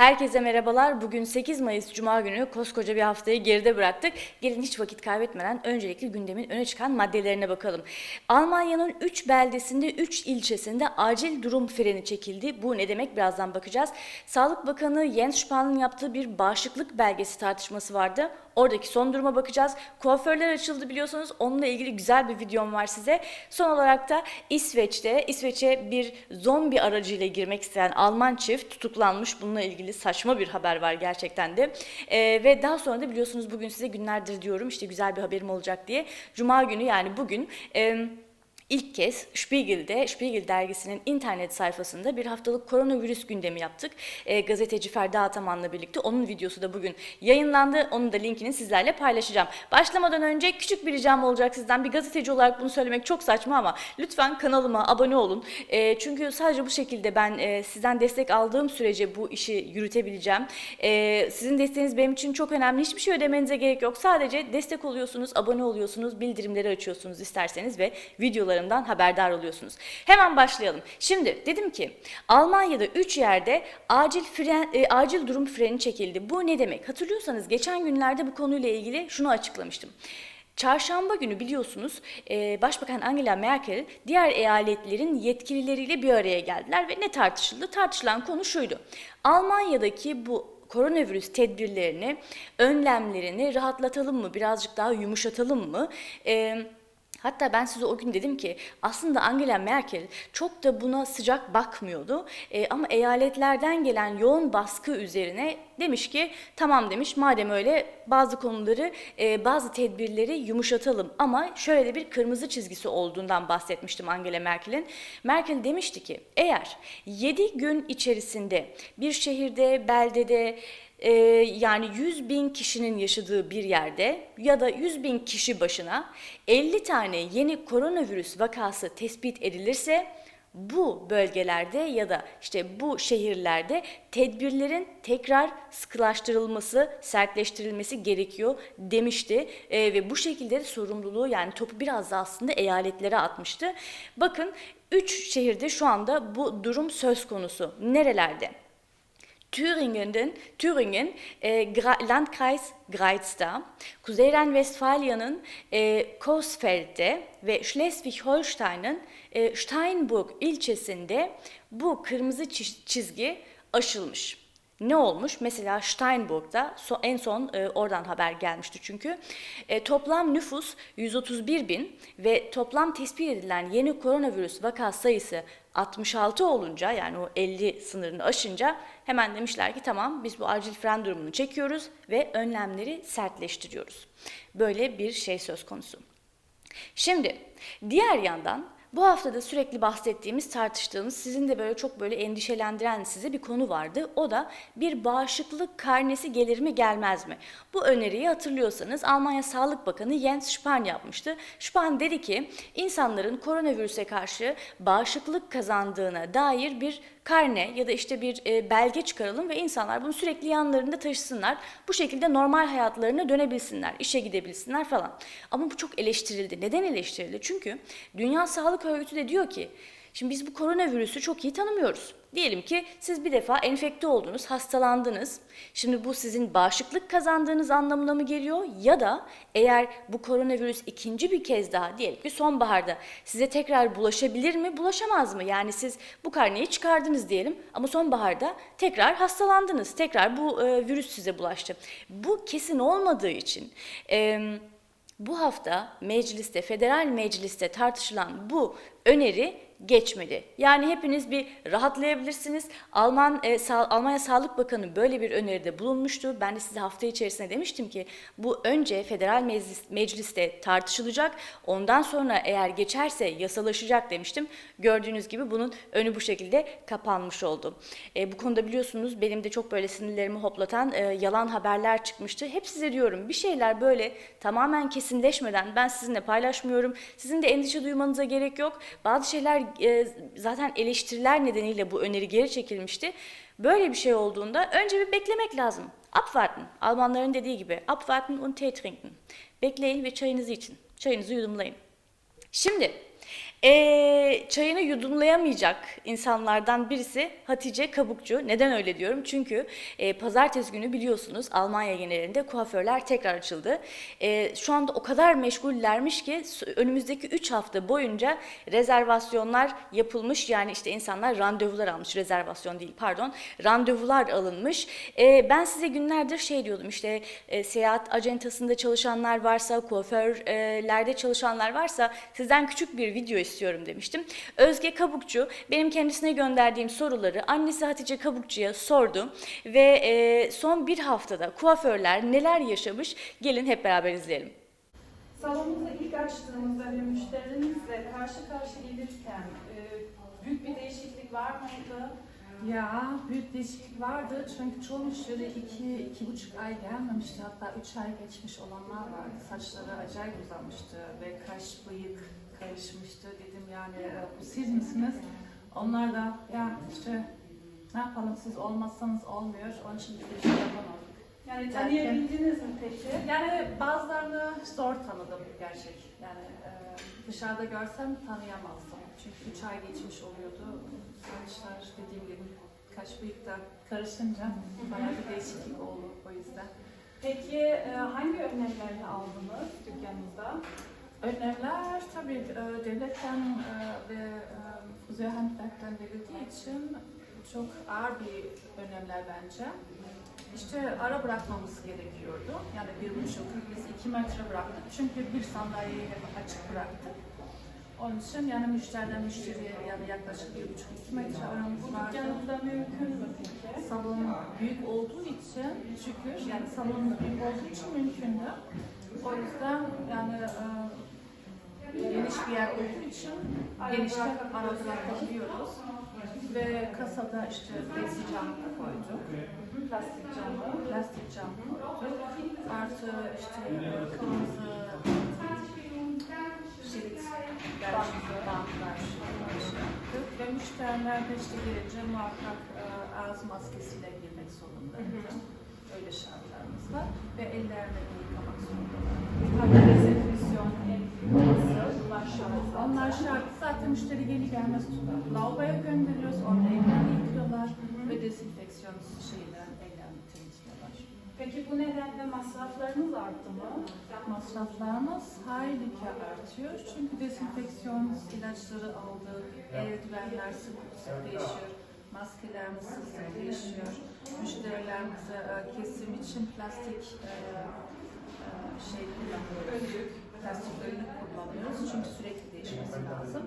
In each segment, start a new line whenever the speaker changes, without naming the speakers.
Herkese merhabalar. Bugün 8 Mayıs Cuma günü koskoca bir haftayı geride bıraktık. Gelin hiç vakit kaybetmeden öncelikle gündemin öne çıkan maddelerine bakalım. Almanya'nın 3 beldesinde 3 ilçesinde acil durum freni çekildi. Bu ne demek birazdan bakacağız. Sağlık Bakanı Jens Spahn'ın yaptığı bir bağışıklık belgesi tartışması vardı. Oradaki son duruma bakacağız. Kuaförler açıldı biliyorsunuz. Onunla ilgili güzel bir videom var size. Son olarak da İsveç'te, İsveç'e bir zombi aracıyla girmek isteyen Alman çift tutuklanmış. Bununla ilgili saçma bir haber var gerçekten de. Ee, ve daha sonra da biliyorsunuz bugün size günlerdir diyorum işte güzel bir haberim olacak diye. Cuma günü yani bugün... E, İlk kez Spiegel'de, Spiegel dergisinin internet sayfasında bir haftalık koronavirüs gündemi yaptık. E, gazeteci Ferda Ataman'la birlikte. Onun videosu da bugün yayınlandı. Onun da linkini sizlerle paylaşacağım. Başlamadan önce küçük bir ricam olacak sizden. Bir gazeteci olarak bunu söylemek çok saçma ama lütfen kanalıma abone olun. E, çünkü sadece bu şekilde ben e, sizden destek aldığım sürece bu işi yürütebileceğim. E, sizin desteğiniz benim için çok önemli. Hiçbir şey ödemenize gerek yok. Sadece destek oluyorsunuz, abone oluyorsunuz, bildirimleri açıyorsunuz isterseniz ve videoları videolarımdan haberdar oluyorsunuz. Hemen başlayalım. Şimdi dedim ki Almanya'da 3 yerde acil fren, e, acil durum freni çekildi. Bu ne demek? Hatırlıyorsanız geçen günlerde bu konuyla ilgili şunu açıklamıştım. Çarşamba günü biliyorsunuz e, Başbakan Angela Merkel diğer eyaletlerin yetkilileriyle bir araya geldiler ve ne tartışıldı? Tartışılan konu şuydu. Almanya'daki bu koronavirüs tedbirlerini, önlemlerini rahatlatalım mı, birazcık daha yumuşatalım mı? Eee Hatta ben size o gün dedim ki aslında Angela Merkel çok da buna sıcak bakmıyordu. E, ama eyaletlerden gelen yoğun baskı üzerine demiş ki tamam demiş madem öyle bazı konuları e, bazı tedbirleri yumuşatalım. Ama şöyle de bir kırmızı çizgisi olduğundan bahsetmiştim Angela Merkel'in. Merkel demişti ki eğer 7 gün içerisinde bir şehirde, beldede e, yani 100 bin kişinin yaşadığı bir yerde ya da 100 bin kişi başına 50 tane yeni koronavirüs vakası tespit edilirse bu bölgelerde ya da işte bu şehirlerde tedbirlerin tekrar sıkılaştırılması, sertleştirilmesi gerekiyor demişti. E, ve bu şekilde de sorumluluğu yani topu biraz da aslında eyaletlere atmıştı. Bakın 3 şehirde şu anda bu durum söz konusu. Nerelerde? Thüringen'den, Thüringen, e, Gra Landkreis Greizda, Kuzeyren-Westfalya'nın e, Coesfeld'de ve Schleswig-Holstein'ın e, Steinburg ilçesinde bu kırmızı çizgi aşılmış. Ne olmuş? Mesela Steinburg'da en son e, oradan haber gelmişti çünkü. E, toplam nüfus 131 bin ve toplam tespit edilen yeni koronavirüs vaka sayısı 66 olunca yani o 50 sınırını aşınca hemen demişler ki tamam biz bu acil fren durumunu çekiyoruz ve önlemleri sertleştiriyoruz. Böyle bir şey söz konusu. Şimdi diğer yandan bu haftada sürekli bahsettiğimiz, tartıştığımız, sizin de böyle çok böyle endişelendiren size bir konu vardı. O da bir bağışıklık karnesi gelir mi gelmez mi? Bu öneriyi hatırlıyorsanız Almanya Sağlık Bakanı Jens Spahn yapmıştı. Spahn dedi ki insanların koronavirüse karşı bağışıklık kazandığına dair bir karne ya da işte bir e, belge çıkaralım ve insanlar bunu sürekli yanlarında taşısınlar. Bu şekilde normal hayatlarına dönebilsinler, işe gidebilsinler falan. Ama bu çok eleştirildi. Neden eleştirildi? Çünkü Dünya Sağlık Örgütü de diyor ki Şimdi biz bu koronavirüsü çok iyi tanımıyoruz. Diyelim ki siz bir defa enfekte oldunuz, hastalandınız. Şimdi bu sizin bağışıklık kazandığınız anlamına mı geliyor? Ya da eğer bu koronavirüs ikinci bir kez daha diyelim ki sonbaharda size tekrar bulaşabilir mi, bulaşamaz mı? Yani siz bu karneyi çıkardınız diyelim ama sonbaharda tekrar hastalandınız. Tekrar bu e, virüs size bulaştı. Bu kesin olmadığı için... E, bu hafta mecliste, federal mecliste tartışılan bu öneri geçmedi. Yani hepiniz bir rahatlayabilirsiniz. Alman e, Sa Almanya Sağlık Bakanı böyle bir öneride bulunmuştu. Ben de size hafta içerisinde demiştim ki bu önce federal meclis, mecliste tartışılacak. Ondan sonra eğer geçerse yasalaşacak demiştim. Gördüğünüz gibi bunun önü bu şekilde kapanmış oldu. E, bu konuda biliyorsunuz benim de çok böyle sinirlerimi hoplatan e, yalan haberler çıkmıştı. Hep size diyorum bir şeyler böyle tamamen kesinleşmeden ben sizinle paylaşmıyorum. Sizin de endişe duymanıza gerek yok. Bazı şeyler e, zaten eleştiriler nedeniyle bu öneri geri çekilmişti. Böyle bir şey olduğunda önce bir beklemek lazım. Abwarten. Almanların dediği gibi abwarten und Tee trinken. Bekleyin ve çayınızı için. Çayınızı yudumlayın. Şimdi Ee, çayını yudumlayamayacak insanlardan birisi Hatice Kabukçu. Neden öyle diyorum? Çünkü e, pazartesi günü biliyorsunuz Almanya genelinde kuaförler tekrar açıldı. E, şu anda o kadar meşgullermiş ki önümüzdeki 3 hafta boyunca rezervasyonlar yapılmış. Yani işte insanlar randevular almış. Rezervasyon değil pardon. Randevular alınmış. E, ben size günlerdir şey diyordum işte e, seyahat acentasında çalışanlar varsa, kuaförlerde çalışanlar varsa sizden küçük bir video istiyorum demiştim. Özge Kabukçu benim kendisine gönderdiğim soruları annesi Hatice Kabukçu'ya sordu ve e, son bir haftada kuaförler neler yaşamış gelin hep beraber izleyelim.
Salonumuzu ilk açtığımızda ve müşterimizle karşı karşı gelirken e, büyük bir değişiklik var mıydı?
Ya büyük değişiklik vardı çünkü çoğu müşteri iki, iki buçuk ay gelmemişti hatta üç ay geçmiş olanlar vardı. Saçları acayip uzamıştı ve kaş bıyık karışmıştı. Dedim yani "E, bu siz misiniz? Onlar da ya işte ne yapalım siz olmazsanız olmuyor onun için bir şey yapamadık.
Yani tanıyabildiniz mi peki?
Yani bazılarını zor tanıdım gerçek. Yani e, dışarıda görsem tanıyamazdım. Çünkü üç ay geçmiş oluyordu. Saçlar dediğim gibi kaş bıyık da karışınca bayağı bir değişiklik oldu o yüzden.
Peki e, hangi önlemlerini aldınız dükkanınızda?
Önlemler tabii e, devletten e, ve e, Kuzey Handwerk'ten verildiği için çok ağır bir önlemler bence. İşte ara bırakmamız gerekiyordu. Yani bir buçuk, biz iki metre bıraktık. Çünkü bir sandalyeyi hep açık bıraktık. Onun için yani müşteriden müşteriye yani yaklaşık bir buçuk, iki metre aramız
Bu
vardı.
dükkanınızda mümkün mü peki?
Salon büyük olduğu için şükür yani salonumuz büyük olduğu için mümkündü. O yüzden yani geniş bir yer olduğu için genişte ara bırakabiliyoruz. Ve kasada işte besi cam koyduk.
Plastik camı.
Plastik cam koyduk. Artı işte kırmızı şerit bantlar, bantlar yaptık. Ve müşteriler de işte gelince muhakkak e, ağız maskesiyle girmek zorundaydı. Öyle şartlarımız var. Ve ellerini yıkamak zorundalar.
Tabii bulaşımız.
Onlar şart. Zaten müşteri gelir gelmez lavaboya gönderiyoruz. Orada ellerini yıkıyorlar. Ve dezenfeksiyon şeyle ellerini temizliyorlar.
Peki bu nedenle masraflarınız arttı mı?
Masraflarımız hayli artıyor. Çünkü dezenfeksiyon ilaçları aldık. Eldivenler sık sık değişiyor. Maskelerimiz sık değişiyor. Müşterilerimize e, kesim için plastik e, e, şey kullanıyoruz. Plastik önlük kullanıyoruz çünkü sürekli değişmesi lazım.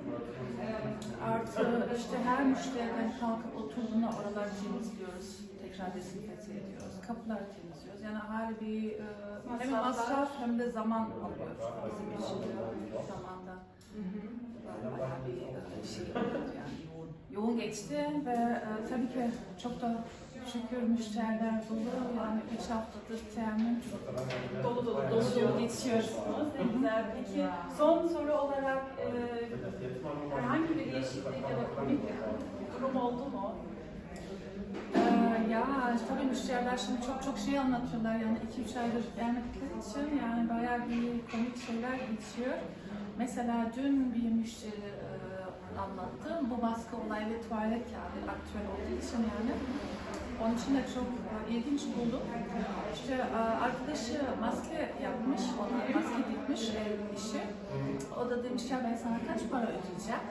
Artı işte her müşteriden kalkıp oturduğunda oraları temizliyoruz. Tekrar dezenfekte ediyoruz. Kapıları temizliyoruz. Yani hali bir e, hem masraf hem de zaman alıyor bizim için. Zamanda bayağı bir e, şey yani yoğun. Yoğun geçti ve e, tabii ki çok da şükür müşteriler dolu. Yani üç haftadır temin
Dolu dolu
dolu dolu geçiyor.
Ne güzel. Peki son soru olarak e, herhangi bir değişiklik ya da komik bir durum oldu mu?
Ee, ya tabii müşteriler şimdi çok çok şey anlatıyorlar yani 2-3 aydır gelmedikleri için yani bayağı bir komik şeyler geçiyor. Mesela dün bir müşteri e, anlattı. Bu maske olayı ve tuvalet kağıdı aktüel olduğu için yani. Onun için de çok e, ilginç buldum. İşte e, arkadaşı maske yapmış, ona maske dikmiş el işi. O da demiş ya ben sana kaç para ödeyeceğim?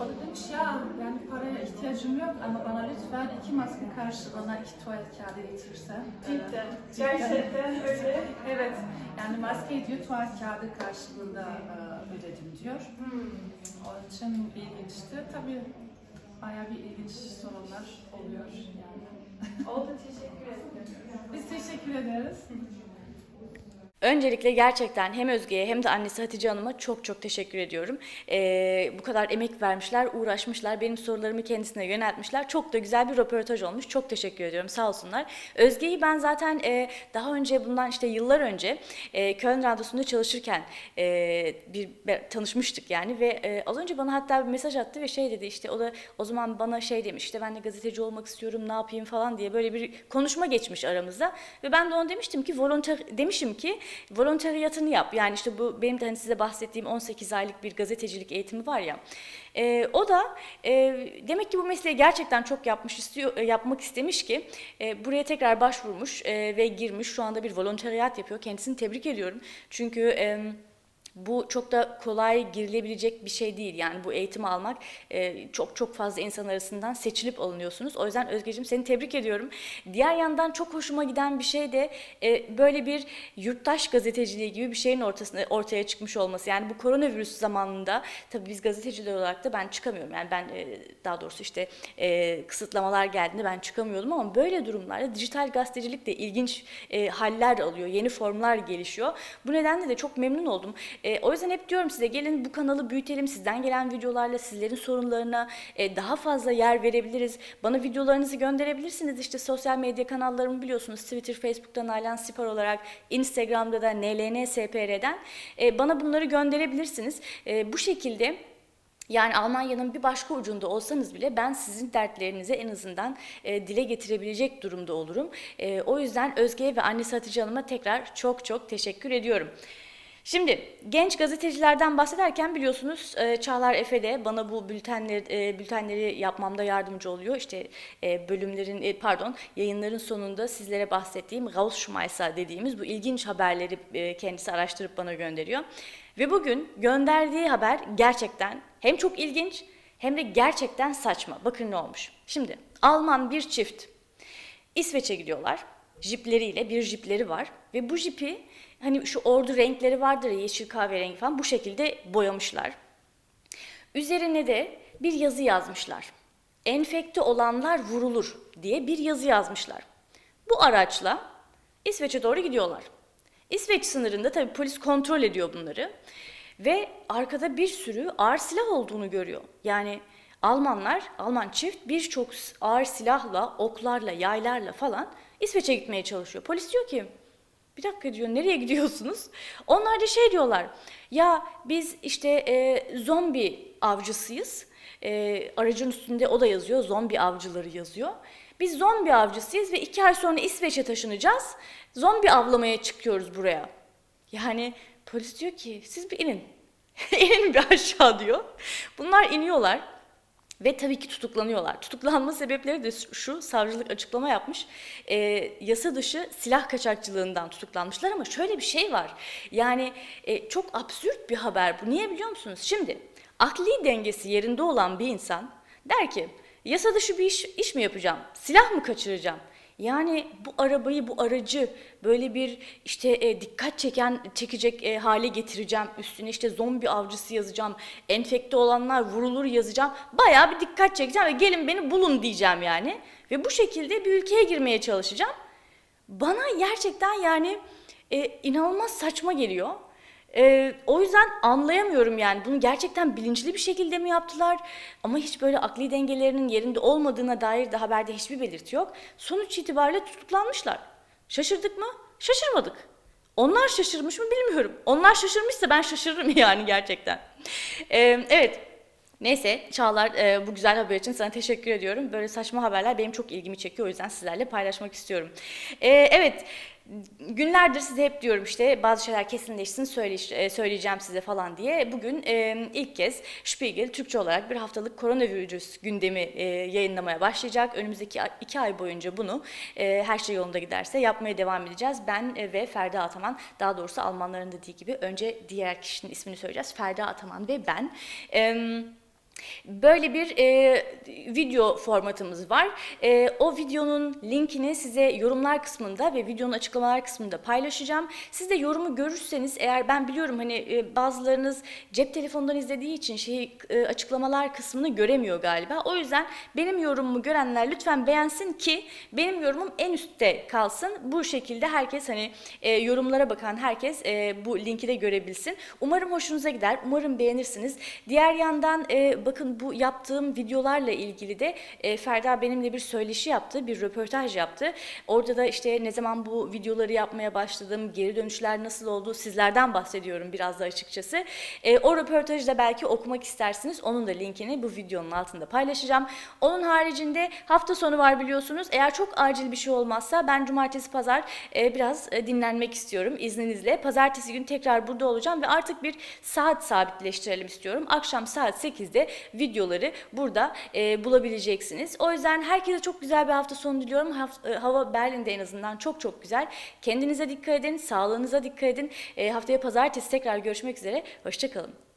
O da demiş ya yani paraya ihtiyacım yok ama bana lütfen iki maske karşılığına iki tuvalet kağıdı getirsen.
Cidden.
Cidden.
Gerçekten öyle.
Evet. Yani maske diyor tuvalet kağıdı karşılığında e, ödedim diyor.
Hmm.
Onun için ilginçti. Tabii bayağı bir ilginç sorunlar oluyor yani.
Oldu teşekkür ederim.
Biz teşekkür ederiz.
Öncelikle gerçekten hem Özge'ye hem de annesi Hatice Hanım'a çok çok teşekkür ediyorum. Ee, bu kadar emek vermişler, uğraşmışlar, benim sorularımı kendisine yöneltmişler. Çok da güzel bir röportaj olmuş. Çok teşekkür ediyorum, sağ olsunlar. Özge'yi ben zaten e, daha önce bundan işte yıllar önce e, Köln Radyosu'nda çalışırken e, bir tanışmıştık yani ve e, az önce bana hatta bir mesaj attı ve şey dedi işte o da o zaman bana şey demiş işte ben de gazeteci olmak istiyorum ne yapayım falan diye böyle bir konuşma geçmiş aramızda ve ben de ona demiştim ki volonter demişim ki volonteriyatını yap. Yani işte bu benim de hani size bahsettiğim 18 aylık bir gazetecilik eğitimi var ya. E, o da e, demek ki bu mesleği gerçekten çok yapmış istiyor, e, yapmak istemiş ki e, buraya tekrar başvurmuş e, ve girmiş. Şu anda bir volonteriyat yapıyor. Kendisini tebrik ediyorum. Çünkü e, bu çok da kolay girilebilecek bir şey değil. Yani bu eğitimi almak e, çok çok fazla insan arasından seçilip alınıyorsunuz. O yüzden Özgeciğim seni tebrik ediyorum. Diğer yandan çok hoşuma giden bir şey de e, böyle bir yurttaş gazeteciliği gibi bir şeyin ortasına ortaya çıkmış olması. Yani bu koronavirüs zamanında tabii biz gazeteciler olarak da ben çıkamıyorum. Yani ben e, daha doğrusu işte e, kısıtlamalar geldiğinde ben çıkamıyordum ama böyle durumlarda dijital gazetecilik de ilginç e, haller alıyor. Yeni formlar gelişiyor. Bu nedenle de çok memnun oldum. E, o yüzden hep diyorum size gelin bu kanalı büyütelim. Sizden gelen videolarla sizlerin sorunlarına e, daha fazla yer verebiliriz. Bana videolarınızı gönderebilirsiniz. İşte sosyal medya kanallarımı biliyorsunuz. Twitter, Facebook'ta Nalan Spor olarak, Instagram'da da NLNSPR'den. E, bana bunları gönderebilirsiniz. E, bu şekilde yani Almanya'nın bir başka ucunda olsanız bile ben sizin dertlerinizi en azından e, dile getirebilecek durumda olurum. E, o yüzden Özge'ye ve annesi Hatice Hanım'a tekrar çok çok teşekkür ediyorum. Şimdi genç gazetecilerden bahsederken biliyorsunuz e, Çağlar Efe de bana bu bültenleri, e, bültenleri yapmamda yardımcı oluyor. İşte e, bölümlerin e, pardon yayınların sonunda sizlere bahsettiğim Rausschmeißer dediğimiz bu ilginç haberleri e, kendisi araştırıp bana gönderiyor. Ve bugün gönderdiği haber gerçekten hem çok ilginç hem de gerçekten saçma. Bakın ne olmuş. Şimdi Alman bir çift İsveç'e gidiyorlar. Jipleriyle bir jipleri var ve bu jipi hani şu ordu renkleri vardır ya yeşil kahverengi falan bu şekilde boyamışlar. Üzerine de bir yazı yazmışlar. Enfekte olanlar vurulur diye bir yazı yazmışlar. Bu araçla İsveç'e doğru gidiyorlar. İsveç sınırında tabii polis kontrol ediyor bunları ve arkada bir sürü ağır silah olduğunu görüyor. Yani Almanlar, Alman çift birçok ağır silahla, oklarla, yaylarla falan İsveç'e gitmeye çalışıyor. Polis diyor ki bir dakika diyor nereye gidiyorsunuz? Onlar da şey diyorlar ya biz işte e, zombi avcısıyız. E, aracın üstünde o da yazıyor zombi avcıları yazıyor. Biz zombi avcısıyız ve iki ay sonra İsveç'e taşınacağız. Zombi avlamaya çıkıyoruz buraya. Yani polis diyor ki siz bir inin. inin bir aşağı diyor. Bunlar iniyorlar. Ve tabii ki tutuklanıyorlar. Tutuklanma sebepleri de şu, savcılık açıklama yapmış. E, yasa dışı silah kaçakçılığından tutuklanmışlar ama şöyle bir şey var. Yani e, çok absürt bir haber bu. Niye biliyor musunuz? Şimdi akli dengesi yerinde olan bir insan der ki yasa dışı bir iş, iş mi yapacağım? Silah mı kaçıracağım? Yani bu arabayı, bu aracı böyle bir işte e, dikkat çeken, çekecek e, hale getireceğim. Üstüne işte zombi avcısı yazacağım. Enfekte olanlar vurulur yazacağım. Bayağı bir dikkat çekeceğim ve gelin beni bulun diyeceğim yani. Ve bu şekilde bir ülkeye girmeye çalışacağım. Bana gerçekten yani e, inanılmaz saçma geliyor. Ee, o yüzden anlayamıyorum yani bunu gerçekten bilinçli bir şekilde mi yaptılar ama hiç böyle akli dengelerinin yerinde olmadığına dair de haberde hiçbir belirti yok. Sonuç itibariyle tutuklanmışlar. Şaşırdık mı? Şaşırmadık. Onlar şaşırmış mı bilmiyorum. Onlar şaşırmışsa ben şaşırırım yani gerçekten. Ee, evet. Neyse Çağlar e, bu güzel haber için sana teşekkür ediyorum. Böyle saçma haberler benim çok ilgimi çekiyor. O yüzden sizlerle paylaşmak istiyorum. Ee, evet günlerdir size hep diyorum işte bazı şeyler kesinleşsin söyle, söyleyeceğim size falan diye. Bugün e, ilk kez Spiegel Türkçe olarak bir haftalık koronavirüs gündemi e, yayınlamaya başlayacak. Önümüzdeki iki ay boyunca bunu e, her şey yolunda giderse yapmaya devam edeceğiz. Ben e, ve Ferda Ataman daha doğrusu Almanların dediği gibi önce diğer kişinin ismini söyleyeceğiz. Ferda Ataman ve ben. Evet. Böyle bir e, video formatımız var. E, o videonun linkini size yorumlar kısmında ve videonun açıklamalar kısmında paylaşacağım. Siz de yorumu görürseniz eğer ben biliyorum hani e, bazılarınız cep telefonundan izlediği için şey e, açıklamalar kısmını göremiyor galiba. O yüzden benim yorumumu görenler lütfen beğensin ki benim yorumum en üstte kalsın. Bu şekilde herkes hani e, yorumlara bakan herkes e, bu linki de görebilsin. Umarım hoşunuza gider. Umarım beğenirsiniz. Diğer yandan e, bakın bu yaptığım videolarla ilgili de e, Ferda benimle bir söyleşi yaptı, bir röportaj yaptı. Orada da işte ne zaman bu videoları yapmaya başladım, geri dönüşler nasıl oldu sizlerden bahsediyorum biraz da açıkçası. E, o röportajı da belki okumak istersiniz. Onun da linkini bu videonun altında paylaşacağım. Onun haricinde hafta sonu var biliyorsunuz. Eğer çok acil bir şey olmazsa ben cumartesi pazar e, biraz e, dinlenmek istiyorum izninizle. Pazartesi gün tekrar burada olacağım ve artık bir saat sabitleştirelim istiyorum. Akşam saat 8'de videoları burada e, bulabileceksiniz. O yüzden herkese çok güzel bir hafta sonu diliyorum. Haf- e, hava Berlin'de en azından çok çok güzel. Kendinize dikkat edin, sağlığınıza dikkat edin. E, haftaya pazartesi tekrar görüşmek üzere. Hoşçakalın.